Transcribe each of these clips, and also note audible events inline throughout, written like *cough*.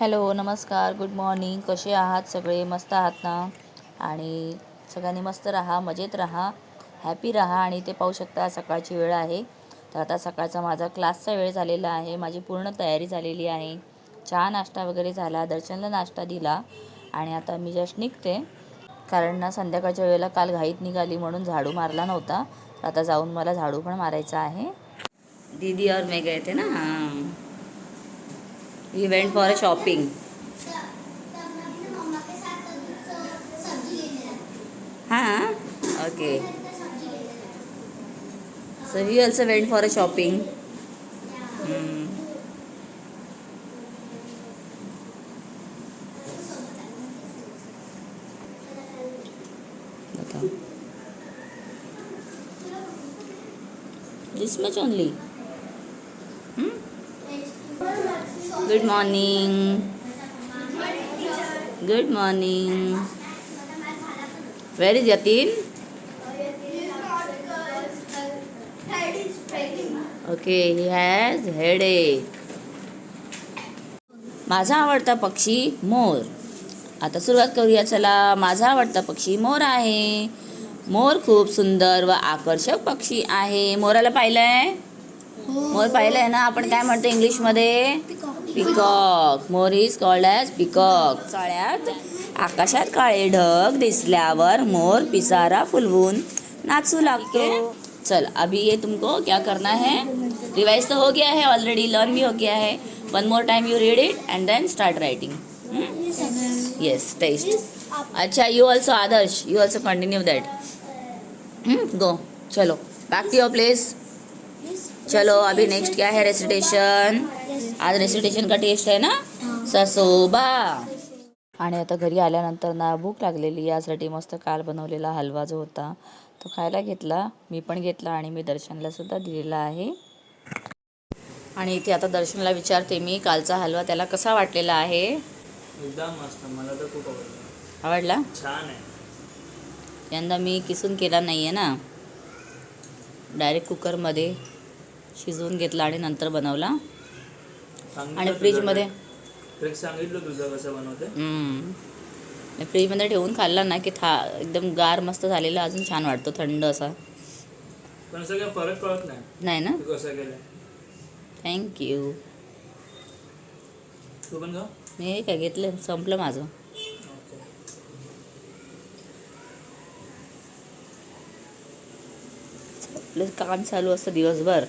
Hello नमस्कार good morning. कसे आहात सगळे? मस्त आहात ना? आणि सगळ्यांनी मस्त राहा मजेत राहा हॅपी राहा आणि ते पाहू शकता सकाळची वेळ आहे. तर आता सकाळचा माझा क्लासचा वेळ झालेला आहे. माझी पूर्ण तयारी झालेली आहे. चहा नाश्ता वगैरे झाला दर्शनला नाश्ता दिला आणि आता मी जस्ट निघते. कारण ना संध्याकाळच्या वेळेला काल घाईत निघाली म्हणून झाडू मारला नव्हता. तर आता जाऊन मला झाडू पण मारायचा आहे. दीदी और मैं गए थे ना? हां. we went for a shopping. Huh? Okay. So we also went for a shopping. Hmm. This much only. Good morning good morning where is Yatin okay he has headache माझा आवडता पक्षी मोर. आता सुरुवात करूया चला. माझा आवडता पक्षी मोर आहे. मोर खूप सुंदर व आकर्षक पक्षी आहे. मोराला पाहिलंय? मोर पाहिलंय ना? आपण काय म्हणतो इंग्लिशमध्ये? पिकॉक मोर इज़ कॉल्ड एज पिकॉक चाळ्यात आकाशात काळे ढग दिसल्यावर मोर, पिसारा, फुलवून नाचू लागतो. चल, अभी ये तुमको क्या करना है? रिवाइज तो हो गया है ऑलरेडी लर्न भी हो गया है. One more time you read it and then start writing yes test अच्छा you also Adarsh you also continue that go चलो बैक टू योर प्लेस चलो, अभी नेक्स्ट क्या है? रेसिटेशन आज रेसिटेशन का टेस्ट है ना? ससोबा. आणि आता घरी आल्यानंतर ना भूक लागलेली यासाठी मस्त काल बनवलेला हलवा जो होता तो खायला घेतला. मी पण घेतला आणि मी दर्शनला सुद्धा दिलेला आहे. आणि इथे आता दर्शनला विचारते मी कालचा हलवा त्याला कसा वाटलेला आहे? एकदम मस्त. मला तर खूप आवडलं. आवडला? छान आहे. यंदा मी किसून केला नाही आहे ना डायरेक्ट कुकरमध्ये शिजवून घेतला आणि नंतर बनवला. आणि फ्रीजमध्ये? सांगितलं तुझं कसं बनवते? हम्म. आणि फ्रीजमध्ये ठेवून खाल्ला ना की था एकदम गार मस्त झालेला अजून छान वाटतो थंड असा. पण असं काही फरक कळत नाही. नाही ना? कसं केलं थँक्यू तू पण का मी काय घेतलं संपलं माझं. आपलं काम चालू असतं दिवसभर.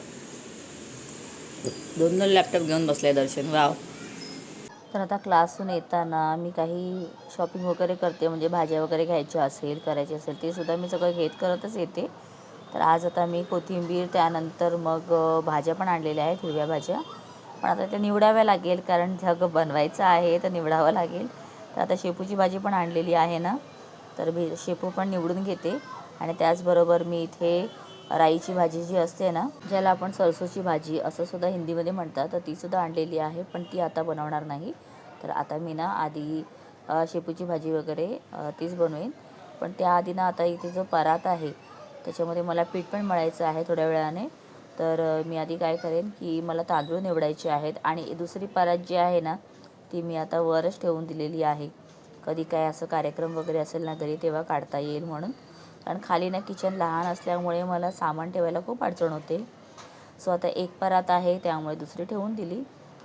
दोन दोन लॅपटॉप घेऊन बसले दर्शन. वाव. तर आता क्लासहून येताना मी काही शॉपिंग वगैरे करते म्हणजे भाज्या वगैरे घ्यायच्या असेल करायची असेल ते सुद्धा मी सगळं घेत करतच येते. तर आज आता मी कोथिंबीर त्यानंतर मग भाज्या पण आणलेल्या आहेत हिरव्या भाज्या. पण आता त्या निवडाव्या लागेल कारण सगळं बनवायचं आहे तर निवडावं लागेल. तर आता शेपूची भाजी पण आणलेली आहे ना तर मी शेपू पण निवडून घेते. आणि त्याचबरोबर मी इथे राईची भाजी जी असते ना ज्याला आपण सरसोची भाजी असं सुद्धा हिंदीमध्ये म्हणतात तर ती सुद्धा आणलेली आहे पण ती आता बनवणार नाही. तर आता मी ना आधी शेपूची भाजी वगैरे तीच बनवेन. पण त्याआधी ना आता इथे जो परात आहे त्याच्यामध्ये मला पीठ पण मळायचं आहे थोड्या वेळाने. तर मी आधी काय करेन की मला तांदूळ निवडायचे आहेत आणि दुसरी परात जी आहे ना ती मी आता वरच ठेवून दिलेली आहे. कधी काय असं कार्यक्रम वगैरे असेल ना घरी तेव्हा काढता येईल म्हणून. कारण खाली ना किचन लहान असल्यामुळे मला सामान ठेवायला खूप अडचण होते. सो आता एक परात आहे त्यामुळे दुसरी ठेवून दिली.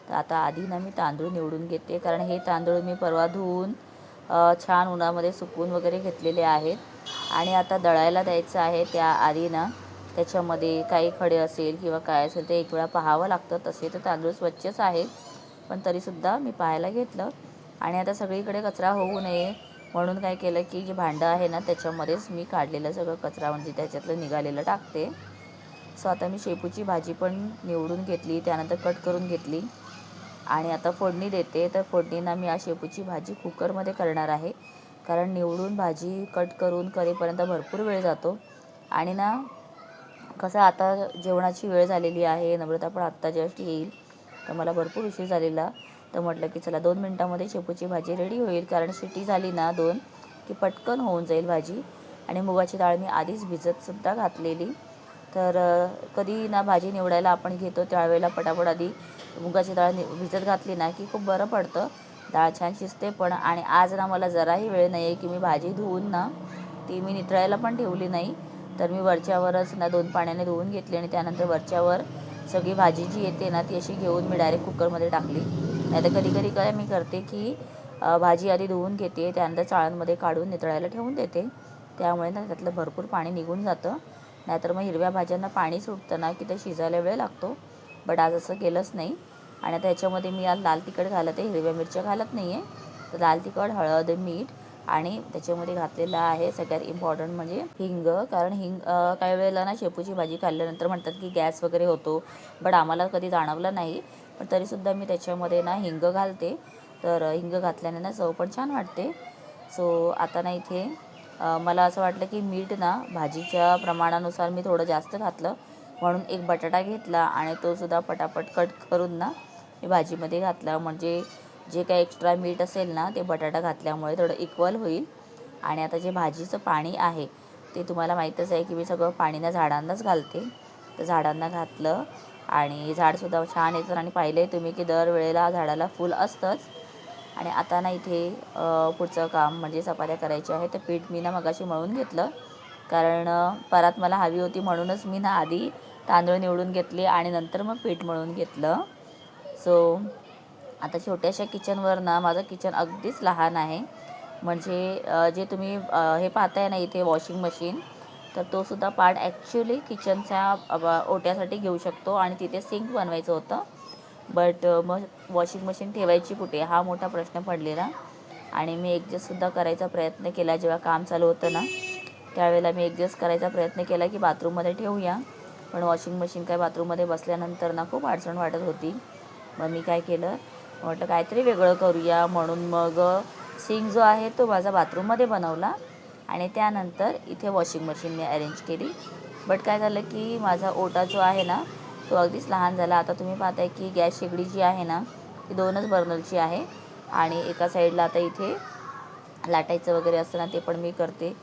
तर आता आधी ना मी तांदूळ निवडून घेते कारण हे तांदूळ मी परवा धुवून छान उन्हामध्ये सुकवून वगैरे घेतलेले आहेत. आणि आता दळायला द्यायचं आहे त्या आधी ना त्याच्यामध्ये काही खडे असेल किंवा काय असेल ते एक वेळा पाहावं लागतं. तसे तर तांदूळ स्वच्छच आहेत पण तरीसुद्धा मी पाहायला घेतलं. आणि आता सगळीकडे कचरा होऊ नये म्हणून काय केलं की जे भांडं आहे ना त्याच्यामध्येच मी काढलेलं सगळं कचरा म्हणजे त्याच्यातलं निघालेलं टाकते. सो आता मी शेपूची भाजी पण निवडून घेतली त्यानंतर कट करून घेतली. आणि आता फोडणी देते तर फोडणीना मी या शेपूची भाजी कुकरमध्ये करणार आहे. कारण निवडून भाजी कट करून करेपर्यंत भरपूर वेळ जातो. आणि ना कसं आता जेवणाची वेळ झालेली आहे नम्रता पण आत्ता जस्ट येईल. तर मला भरपूर उशीर झालेला. तर म्हटलं की चला दोन मिनटामध्ये शेपूची भाजी रेडी होईल. कारण शिटी झाली ना दोन की पटकन होऊन जाईल भाजी. आणि मुगाची डाळ मी आधीच भिजतसुद्धा घातलेली. तर कधी ना भाजी निवडायला आपण घेतो त्यावेळेला पटापट आधी मुगाची डाळ नि भिजत घातली ना की खूप बरं पडतं. डाळ छान शिजते पण आणि आज ना मला जराही वेळ नाही आहे की मी भाजी धुवून ना ती मी नितळायला पण ठेवली नाही. तर मी वरच्यावरच ना दोन पाण्याने धुवून घेतली आणि त्यानंतर वरच्यावर सगळी भाजी जी येते ना ती अशी घेऊन मी डायरेक्ट कुकरमध्ये टाकली. नाही तर कधी कधी काय मी करते की भाजी आधी धुवून घेते त्यानंतर चाळणमध्ये काढून नितळायला ठेवून देते. त्यामुळे ना त्यातलं भरपूर पाणी निघून जातं. नाहीतर मग हिरव्या भाज्यांना पाणी सुटतं ना की ते शिजायला वेळ लागतो. बट आज असं केलंच नाही. आणि आता याच्यामध्ये मी आज लाल तिखट घालत आहे. हिरव्या मिरच्या घालत नाही आहे तर लाल तिखट हळद मीठ आणि त्याच्यामध्ये घातलेलं आहे सगळ्यात इम्पॉर्टंट म्हणजे हिंग. कारण हिंग काही वेळेला ना शेपूची भाजी खाल्ल्यानंतर म्हणतात की गॅस वगैरे होतो बट आम्हाला कधी जाणवलं नाही. पण तरीसुद्धा मी त्याच्यामध्ये ना हिंग घालते. तर हिंग घातल्याने ना चव पण छान वाटते. सो आता ना इथे मला असं वाटलं की मीठ ना भाजीच्या प्रमाणानुसार मी थोडं जास्त घातलं. म्हणून एक बटाटा घेतला आणि तो सुद्धा पटापट कट करून ना मी भाजीमध्ये घातला. म्हणजे जे काही एक्स्ट्रा मीठ असेल ना ते बटाटा घातल्यामुळे थोडं इक्वल होईल. आणि आता जे भाजीचं पाणी आहे ते तुम्हाला माहीतच आहे की मी सगळं पाणी ना झाडांनाच घालते. तर झाडांना घातलं आणि झाडसुद्धा छान येतं आणि पाहिलं आहे तुम्ही की दरवेळेला झाडाला फुल असतंच. आणि आता ना इथे पुढचं काम म्हणजे चपात्या करायच्या आहे तर पीठ मी ना मगाशी मळून घेतलं. कारण परात मला हवी होती म्हणूनच मी ना आधी तांदूळ निवडून घेतले आणि नंतर मग पीठ मळून घेतलं. सो आता छोट्याशा किचनवर ना माझं किचन अगदीच लहान आहे. म्हणजे जे तुम्ही हे पाहताय ना इथे वॉशिंग मशीन तर तो सुद्धा पार्ट ॲक्च्युली किचनच्या ओट्यासाठी घेऊ शकतो आणि तिथे सिंक बनवायचं होतं. बट मग वॉशिंग मशीन ठेवायची कुठे? हा मोठा प्रश्न पडलेला. आणि मी ॲडजस्टसुद्धा करायचा प्रयत्न केला जेव्हा काम चालू होतं ना त्यावेळेला मी ॲडजस्ट करायचा प्रयत्न केला की बाथरूममध्ये ठेवूया. पण वॉशिंग मशीन काय बाथरूममध्ये बसल्यानंतर ना खूप अडचण वाटत होती. मग मी काय केलं म्हटलं काहीतरी वेगळं करूया. म्हणून मग सिंक जो आहे तो माझा बाथरूममध्ये बनवला. आणि त्यानंतर इथे वॉशिंग मशीन मी अरेंज केली. बट काय झालं की माझा ओटा जो आहे ना तो अगदीच लहान झाला. आता तुम्ही पाहताय की गॅस शेगडी जी आहे ना ती दोनच बर्नरची आहे. आणि एका साईडला आता इथे लाटायचं वगैरे असतं ना ते पण मी करते.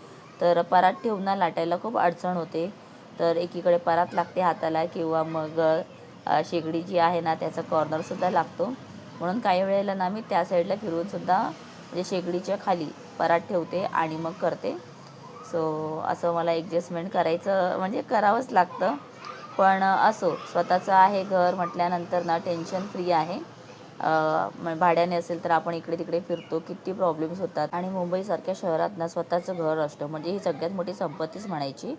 तर परात ठेवून ना लाटायला खूप अडचण होते. तर एकीकडे परात लागते हाताला किंवा मग शेगडी जी आहे ना त्याचा कॉर्नरसुद्धा लागतो. म्हणून काही वेळेला ना मी त्या साईडला फिरवूनसुद्धा म्हणजे शेगडीच्या खाली परात ठेवते आणि मग करते. सो असं मला ॲडजस्टमेंट करायचं म्हणजे करावंच लागतं. पण असो स्वतःचं आहे घर म्हटल्यानंतर ना टेन्शन फ्री आहे. भाड्याने असेल तर आपण इकडे तिकडे फिरतो किती प्रॉब्लेम्स होतात. आणि मुंबईसारख्या शहरात ना स्वतःचं घर असतं म्हणजे ही सगळ्यात मोठी संपत्तीच म्हणायची.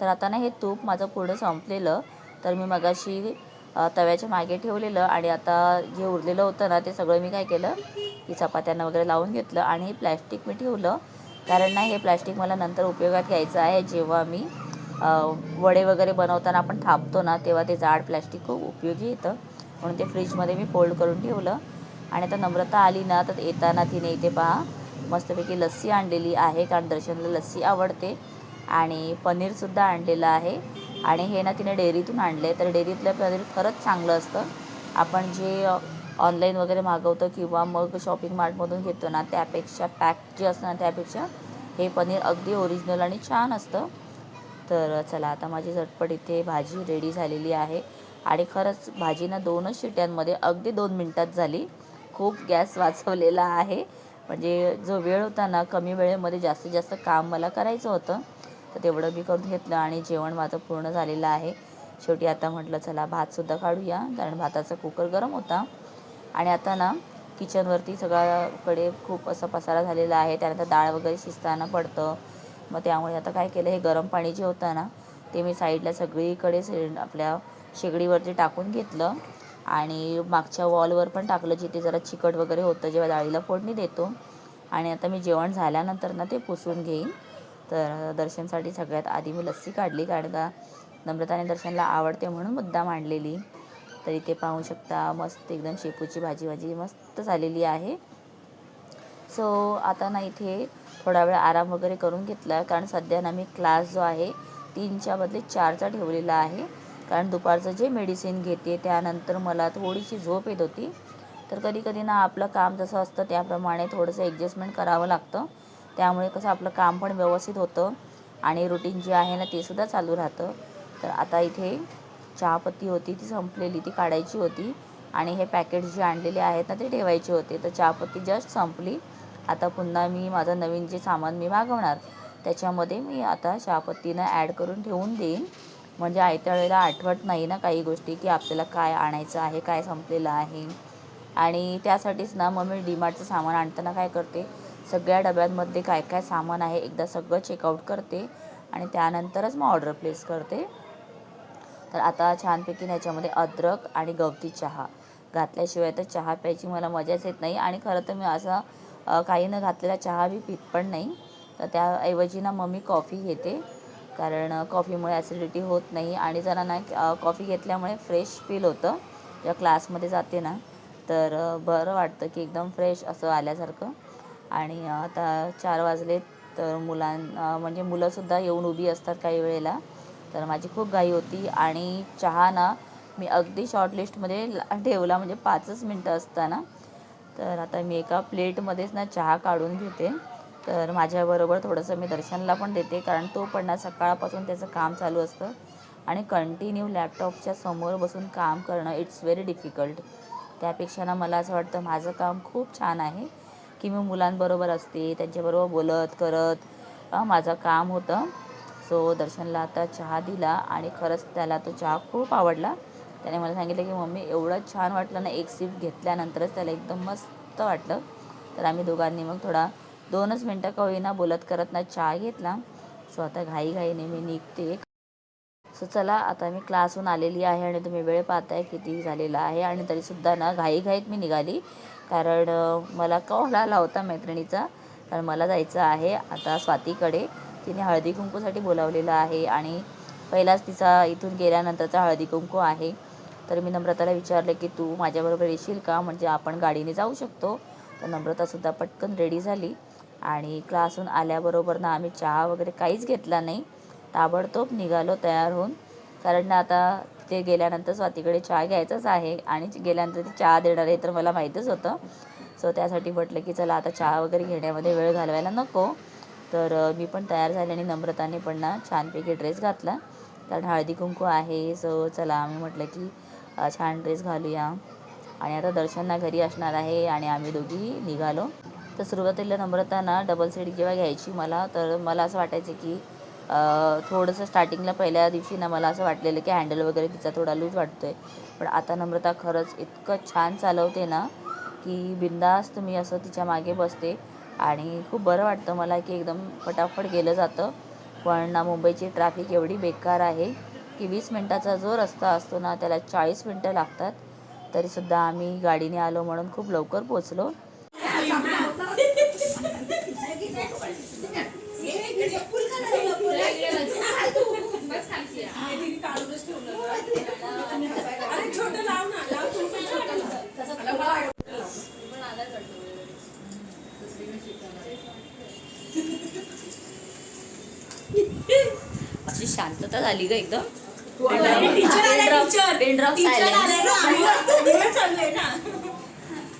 तर आता ना हे तूप माझं पूर्ण संपलेलं तर मी मगाशी तव्याच्या मागे ठेवलेलं आणि आता जे उरलेलं होतं ना ते सगळं मी काय केलं की चपात्यांना वगैरे लावून घेतलं आणि हे प्लॅस्टिक मी ठेवलं. कारण ना हे प्लॅस्टिक मला नंतर उपयोगात घ्यायचं आहे. जेव्हा मी वडे वगैरे बनवताना आपण थापतो ना तेव्हा ते जाड प्लॅस्टिक खूप उपयोगी येतं. म्हणून ते फ्रीजमध्ये मी फोल्ड करून ठेवलं. आणि आता नम्रता आली ना तर येताना तिने इथे पहा मस्तपैकी लस्सी आणलेली आहे. कारण दर्शनला लस्सी आवडते. आणि पनीरसुद्धा आणलेलं आहे. आणि हे ना तिने डेअरीतून आणले. तर डेअरीतलं पनीर खरंच चांगलं असतं. आपण जे ऑनलाईन वगैरे मागवतो किंवा मग शॉपिंग मार्टमधून घेतो ना त्यापेक्षा पॅक जे असतं ना त्यापेक्षा हे पनीर अगदी ओरिजिनल आणि छान असतं. तर चला आता माझी झटपट इथे भाजी रेडी झालेली आहे. आणि खरंच भाजी ना दोनच शिट्यांमध्ये अगदी दोन मिनटात झाली. खूप गॅस *laughs* वाचवलेला आहे. म्हणजे जो वेळ होता ना कमी वेळेमध्ये जास्तीत जास्त काम मला करायचं होतं. तर तेवढं मी करून घेतलं आणि जेवण माझं पूर्ण झालेलं आहे. शेवटी आता म्हटलं चला भातसुद्धा काढूया. कारण भाताचा कुकर गरम होता. आणि आता ना किचनवरती सगळ्याकडे खूप असा पसारा झालेला आहे. त्यानंतर डाळ वगैरे शिजताना पडतं. मग त्यामुळे आता काय केलं हे गरम पाणी जे होतं ना ते मी साईडला सगळीकडे से आपल्या शेगडीवरती टाकून घेतलं. आणि मागच्या वॉलवर पण टाकलं जिथे जरा चिकट वगैरे होतं जेव्हा डाळीला फोडणी देतो. आणि आता मी जेवण झाल्यानंतर ना ते पुसून घेईन. तर दर्शनसाठी सगळ्यात आधी मी लस्सी काढली कारण का नम्रताने दर्शनला आवडते म्हणून मुद्दा मांडलेली. तर इथे पाहू शकता मस्त एकदम शेपूची भाजी भाजी मस्त झालेली आहे. सो आता ना इथे थोडा वेळ आराम वगैरे करून घेतला कारण सध्या ना मी क्लास जो आहे तीनच्या बदले चारचा ठेवलेला आहे. कारण दुपारचं जे मेडिसिन घेते त्यानंतर मला थोडीशी झोप येत होती. तर कधी कधी ना आपलं काम जसं असतं त्याप्रमाणे थोडंसं ॲडजस्टमेंट करावं लागतं. त्यामुळे कसं आपलं काम पण व्यवस्थित होतं आणि रुटीन जे आहे ना ते सुद्धा चालू राहतं. तर आता इथे चहापत्ती होती ती संपलेली ती काढायची होती. आणि हे पॅकेट जे आणलेले आहेत ना ते ठेवायचे होते. तर चहापत्ती जस्ट संपली. आता पुन्हा मी माझं नवीन जे सामान मी मागवणार त्याच्यामध्ये मी आता चहापत्तीनं ॲड करून ठेवून देईन. म्हणजे आयत्या वेळेला आठवत नाही ना काही गोष्टी की आपल्याला काय आणायचं आहे काय संपलेलं आहे. आणि त्यासाठीच ना मग मी डीमार्टचं सामान आणताना काय करते सगळ्या डब्यांमध्ये काय काय सामान आहे एकदा सगळं चेकआउट करते आणि त्यानंतरच मग ऑर्डर प्लेस करते. तर आता छानपैकी ह्याच्यामध्ये अद्रक आणि गवती चहा. घातल्याशिवाय तर चहा प्यायची मला मजाच येत नाही आणि खरं तर मी असा काही न घातलेला चहा बी पित पण नाही. तर त्याऐवजी ना मग मी कॉफी घेते. कारण कॉफीमुळे ॲसिडिटी होत नाही आणि जरा ना कॉफी घेतल्यामुळे फ्रेश फील होतं. जेव्हा क्लासमध्ये जाते ना तर बरं वाटतं की एकदम फ्रेश असं आल्यासारखं. आणि आता चार वाजले तर मुलां म्हणजे मुलंसुद्धा येऊन उभी असतात काही वेळेला. तर माझी खूप घाई होती आणि चहा ना मी अगदी शॉर्टलिस्टमध्ये ठेवला म्हणजे पाचच मिनटं असताना. तर आता मी एका प्लेटमध्येच ना चहा काढून घेते. तर माझ्याबरोबर थोडंसं मी दर्शनला पण देते कारण तो पण ना सकाळपासून त्याचं काम चालू असतं. आणि कंटिन्यू लॅपटॉपच्या समोर बसून काम करणं इट्स व्हेरी डिफिकल्ट त्यापेक्षा ना मला असं वाटतं माझं काम खूप छान आहे. की मी मुलांबरोबर असते त्यांच्याबरोबर बोलत करत माझं काम होतं. सो दर्शनला आता चहा दिला आणि खरंच त्याला तो चहा खूप आवडला. त्याने मला सांगितलं की मम्मी एवढं छान वाटलं ना एक सिप घेतल्यानंतरच त्याला एकदम मस्त वाटलं. तर आम्ही दोघांनी मग थोडा दोनच मिनटं का होईना बोलत करत ना चहा घेतला. सो आता घाईघाईने मी निघते. सो चला आता मी क्लासहून आलेली आहे आणि तुम्ही वेळ पाहताय किती झालेला आहे आणि तरीसुद्धा ना घाईघाईत मी निघाली. कारण मला कॉल आला होता मैत्रिणीचा कारण मला जायचं आहे आता स्वातीकडे. तिने हळदी कुंकूसाठी बोलावलेलं आहे आणि पहिलाच तिचा इथून गेल्यानंतरचा हळदी कुंकू आहे. तर मी नम्रताला विचारलं की तू माझ्याबरोबर येशील का? म्हणजे आपण गाडीने जाऊ शकतो. तर नम्रतासुद्धा पटकन रेडी झाली आणि क्लासहून आल्याबरोबर ना आम्ही चहा वगैरे काहीच घेतला नाही. ताबडतोब निघालो तयार होऊन. कारण ना आता तिथे गेल्यानंतर स्वातीकडे चहा घ्यायचाच आहे आणि गेल्यानंतर ती चहा देणार आहे तर मला माहीतच होतं. सो त्यासाठी म्हटलं की चला आता चहा वगैरे घेण्यामध्ये वेळ घालवायला नको. तर मी पण तयार झाले आणि नम्रताने पण ना छानपैकी ड्रेस घातला. कारण हळदी कुंकू आहे. सो चला आम्ही म्हटलं की छान ड्रेस घालूया. आणि आता दर्शनना घरी असणार आहे आणि आम्ही दोघी निघालो. तर सुरुवातीला नम्रता ना डबल सीट जेव्हा घ्यायची मला तर मला असं वाटायचं की थोडंसं स्टार्टिंगला पहिल्या दिवशी ना मला असं वाटलेलं की हँडल वगैरे तिचा थोडा लूज वाटतोय. पण आता नम्रता खरंच इतकं छान चालवते ना की बिंदास्त मी असं तिच्यामागे बसते. आणि खूप बरं वाटतं मला की एकदम फटाफट गेलं जातं. पण ना मुंबईची ट्रॅफिक एवढी बेकार आहे की वीस मिनटाचा जो रस्ता असतो ना त्याला चाळीस मिनटं लागतात. तरीसुद्धा आम्ही गाडीने आलो म्हणून खूप लवकर पोचलो शांतता झाली ग एकदम. *laughs*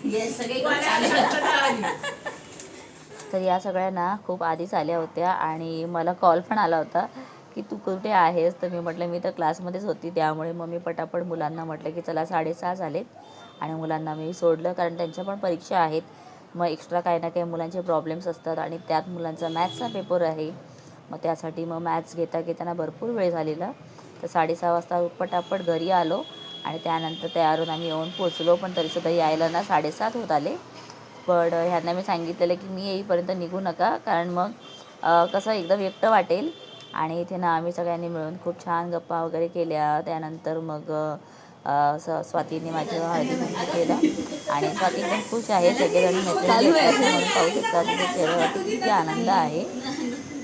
*laughs* तर या सगळ्यांना खूप आधीच आल्या होत्या आणि मला कॉल पण आला होता की तू कुठे आहेस? तर मी म्हटलं मी तर क्लासमध्येच होती त्यामुळे मग मी पटापट मुलांना म्हटलं की चला साडेसहा झालेत आणि मुलांना मी सोडलं कारण त्यांच्या पण परीक्षा आहेत. मग एक्स्ट्रा काही ना काही मुलांचे प्रॉब्लेम्स असतात आणि त्यात मुलांचा मॅथ्सचा पेपर आहे. मग त्यासाठी मग मॅथ्स घेता घेताना भरपूर वेळ झालेला. तर साडेसहा वाजता पटापट घरी आलो आणि त्यानंतर तयार होऊन आम्ही येऊन पोचलो पण तरीसुद्धा यायला ना साडेसात होत आले. पण ह्यांना मी सांगितलेलं की मी येईपर्यंत निघू नका कारण मग कसं एकदम एकटं वाटेल. आणि इथे ना आम्ही सगळ्यांनी मिळून खूप छान गप्पा वगैरे केल्या. त्यानंतर मग स स्वातीने माझं हळदी केलं. आणि स्वाती पण खुश आहे सगळेजण म्हणून पाहू शकता तिच्या चेहऱ्यावरती किती आनंद आहे.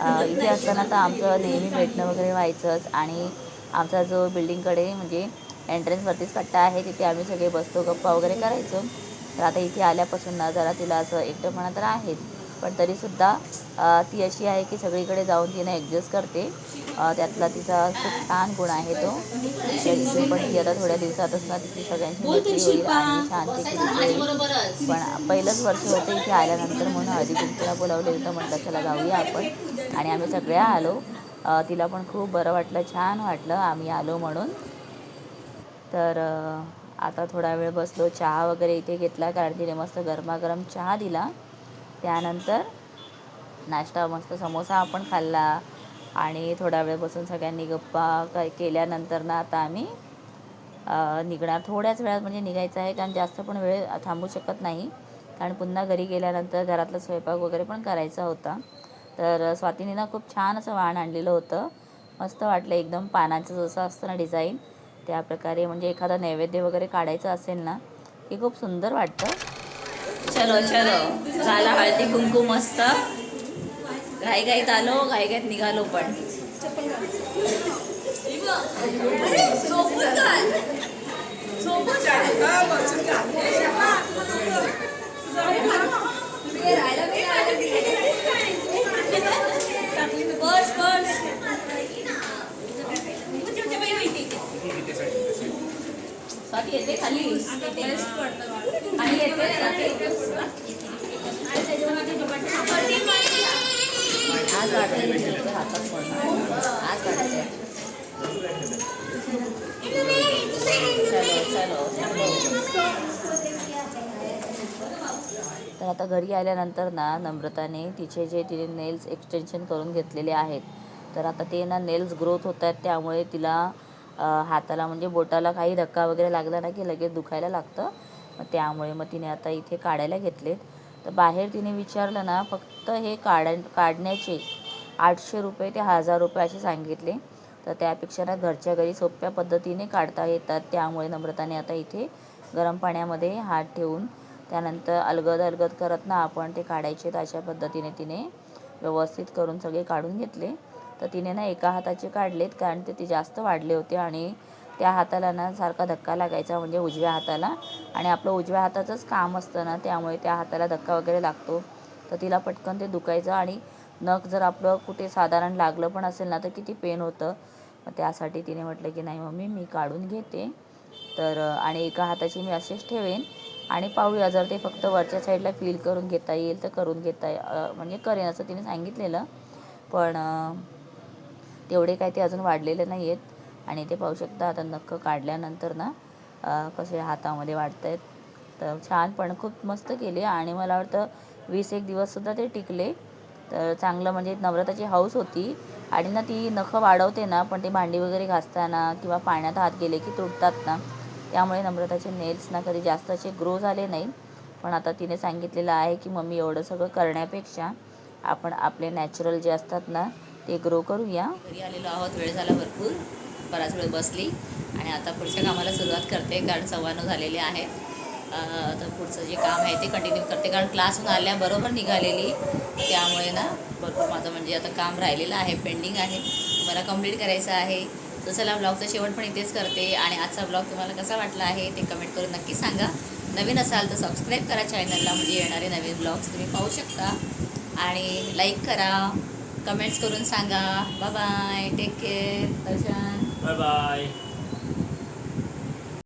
इथे असताना तर आमचं नेहमी भेटणं वगैरे व्हायचंच आणि आमचा जो बिल्डिंगकडे म्हणजे एंट्रन्सवरतीच कट्टा आहे तिथे आम्ही सगळे बसतो गप्पा वगैरे करायचो. तर आता इथे आल्यापासून ना जरा तिला असं एकटंपणा तर आहेच पण तरीसुद्धा ती अशी आहे की सगळीकडे जाऊन तिनं ॲडजस्ट करते. त्यातला तिचा खूप छान गुण आहे तो. तर पण ती आता थोड्या दिवसातच ना तिची सगळ्यांची मैत्री होईल आणि छानपैकी तिची पण पहिलंच वर्ष होतं इथे आल्यानंतर म्हणून हळदी कुंकूला बोलावलं तर म्हटलं चला जाऊया आपण. आणि आम्ही सगळ्या आलो. तिला पण खूप बरं वाटलं छान वाटलं आम्ही आलो म्हणून. तर आता थोडा वेळ बसलो चहा वगैरे इथे घेतला कारण तिने मस्त गरमागरम चहा दिला. त्यानंतर नाश्ता मस्त समोसा आपण खाल्ला. आणि थोडा वेळ बसून सगळ्यांनी गप्पा काय केल्यानंतर ना आता आम्ही निघणार. थोड्याच वेळात म्हणजे निघायचं आहे कारण जास्त पण वेळ थांबू शकत नाही. कारण पुन्हा घरी गेल्यानंतर घरातला स्वयंपाक वगैरे पण करायचा होता. तर स्वातीनीनं खूप छान असं वाण आणलेलं होतं. मस्त वाटलं एकदम पानाचं जसं असतं ना डिझाईन त्या प्रकारे म्हणजे एखादा नैवेद्य वगैरे काढायचं असेल ना की खूप सुंदर वाटतं. चलो चलो. झाला हळदी कुंकू मस्त. घाईघाईत आलो घाईघाईत निघालो पण. पर्स येते खाली. आणि येते आज हातात पडणार आज चलो चलो तर आता घरी आल्यानंतर ना नम्रताने तिचे जे तिने नेल्स एक्सटेन्शन करून घेतलेले आहेत तर आता ते ना नेल्स ग्रोथ होत आहेत त्यामुळे तिला हाताला म्हणजे बोटाला काही धक्का वगैरे लागला ना की लगेच दुखायला लागतं. मग त्यामुळे मग तिने आता इथे काढायला घेतलेत. तर बाहेर तिने विचारलं ना फक्त हे काढ काढण्याचे आठशे रुपये ते हजार रुपये असे सांगितले. तर त्यापेक्षा ना घरच्या घरी सोप्या पद्धतीने काढता येतात. त्यामुळे नम्रताने आता इथे गरम पाण्यामध्ये हात ठेवून त्यानंतर अलगद अलगद करत ना आपण ते काढायचे तर अशा पद्धतीने तिने व्यवस्थित करून सगळे काढून घेतले. तर तिने ना एका हाताचे काढलेत कारण ते ती जास्त वाढले होते आणि त्या हाताला ना सारखा धक्का लागायचा म्हणजे उजव्या हाताला. आणि आपलं उजव्या हाताचंच काम असतं ना त्यामुळे त्या हाताला धक्का वगैरे लागतो. तर तिला पटकन ते दुखायचं आणि नख जर आपलं कुठे साधारण लागलं पण असेल ना तर किती पेन होतं. मग त्यासाठी तिने म्हटलं की नाही मम्मी मी काढून घेते. तर आणि एका हाताची मी असेच ठेवेन. आणि पाहूया जर ते फक्त वरच्या साईडला फील करून घेता येईल तर करून घेता म्हणजे करेन असं तिने सांगितलेलं. पण तेवढे काय ते अजून वाढलेले नाही आहेत आणि ते पाहू शकता आता नख काढल्यानंतर ना कसे हातामध्ये वाढत आहेत तर छान पण खूप मस्त केले आणि मला वाटतं वीस एक दिवससुद्धा ते टिकले. तर चांगलं म्हणजे नम्रताची हौस होती आणि ना ती नखं वाढवते ना पण ते भांडी वगैरे घासताना किंवा पाण्यात हात गेले की तुटतात ना त्यामुळे नम्रताचे नेल्स ना कधी जास्त असे ग्रो झाले नाहीत पण आता तिने सांगितलेलं आहे की मम्मी एवढं सगळं करण्यापेक्षा आपण आपले नॅचरल जे असतात ना ते ग्रो करूया. घरी आलेलो आहोत वेळ झाला भरपूर. बराच वेळ बसली आणि आता पुढच्या कामाला सुरुवात करते कारण सव्वा झालेली झालेले आहेत तर पुढचं जे काम आहे ते कंटिन्यू करते कारण क्लासहून आल्याबरोबर निघालेली. त्यामुळे ना भरपूर माझं म्हणजे आता काम राहिलेलं आहे पेंडिंग आहे. मला कंप्लीट करायचं आहे. तर चला ब्लॉगचा शेवट पण इथेच करते. आणि आजचा ब्लॉग तुम्हाला कसा वाटला आहे ते कमेंट करून नक्की सांगा. नवीन असाल तर सबस्क्राईब करा चॅनलला म्हणजे येणारे नवीन ब्लॉग्स तुम्ही पाहू शकता. आणि लाईक करा कमेंट्स करून सांगा. Bye bye take care Darshan. Bye bye